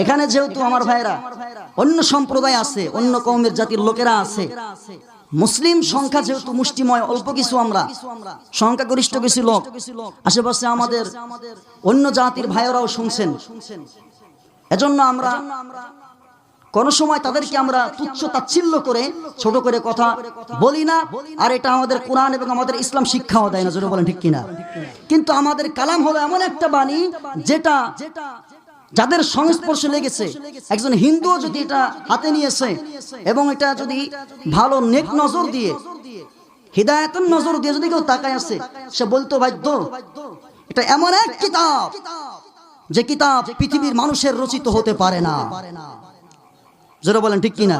এখানে যেহেতু আমার ভাইরা অন্য সম্প্রদায় আছে, অন্য কৌমের জাতির লোকেরা আছে, মুসলিম সংখ্যা যেহেতু মুষ্টিময়, অল্প কিছু আমরা, সংখ্যাগরিষ্ঠ কিছু লোক, আশেপাশে আমাদের অন্য জাতির ভাইয়েরাও শুনছেন। এজন্য আমরা কোন সময় তাদেরকে আমরা তুচ্ছ তাচ্ছিল্য করে, ছোট করে কথা বলি না, আর এটা আমাদের কোরআন এবং আমাদের ইসলাম শিক্ষাও দেয় না যেটা বলেন ঠিক কিনা? কিন্তু আমাদের কালাম হলো এমন একটা বাণী, যেটা যাদের সংস্পর্শে লেগেছে, একজন হিন্দু যদি এটা হাতে নিয়েছে এবং এটা যদি ভালো নেক নজর দিয়ে হৃদায়তন নজর দিয়ে যদি কেউ তাকায় আছে সে বলতো বাধ্য এটা এমন এক কিতাব যে কিতাব পৃথিবীর মানুষের রচিত হতে পারে না। যেটা বলেন, ঠিক কিনা?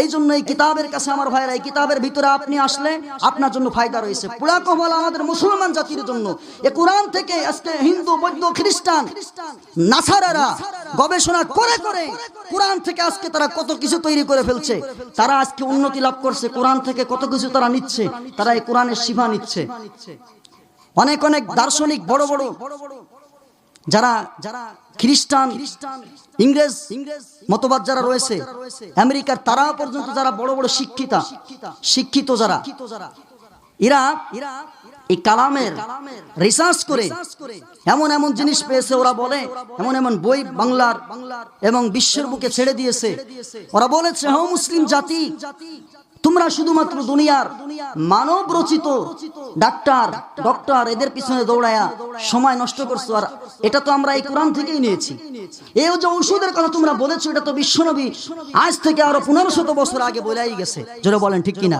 এই জন্য এই কিতাবের কাছে আমার ভাইরা, এই কিতাবের ভিতরে আপনি আসলে আপনার জন্য ফায়দা রয়েছে। পুরা কবল আমাদের মুসলমান জাতির জন্য। এ কোরআন থেকে আজকে হিন্দু, বৌদ্ধ, খ্রিস্টান, নাসারারা গবেষণা করে করে কোরআন থেকে আজকে তারা কত কিছু তৈরি করে ফেলছে। তারা আজকে উন্নতি লাভ করছে, কোরআন থেকে কত কিছু তারা নিচ্ছে, তারা এই কোরআনের সীমা নিচ্ছে। অনেক অনেক দার্শনিক বড় বড় যারা যারা খ্রিস্টান, ইংরেজ ইংরেজ মতবাদ যারা রয়েছে, আমেরিকার তারা পর্যন্ত যারা বড় বড় শিক্ষিতা, শিক্ষিত যারা এরা এই কালামের রিসার্চ করে এমন এমন জিনিস পেয়েছে, ওরা বলে, এমন এমন বই বাংলার এবং বিশ্বের বুকে ছেড়ে দিয়েছে। ওরা বলেছে হো মুসলিম জাতি, তোমরা শুধুমাত্র দুনিয়ার মানব রচিত ডাক্তার, ডক্টর, এদের পিছনে দৌড়ায়া সময় নষ্ট করছ, আর এটা তো আমরা এই কোরআন থেকেই নিয়েছি। এই যে ঔষধের কথা তোমরা বলেছ, এটা তো বিশ্বনবী আজ থেকে আরও পনেরো শত বছর আগে বলেই গেছে। যেটা বলেন, ঠিক কিনা?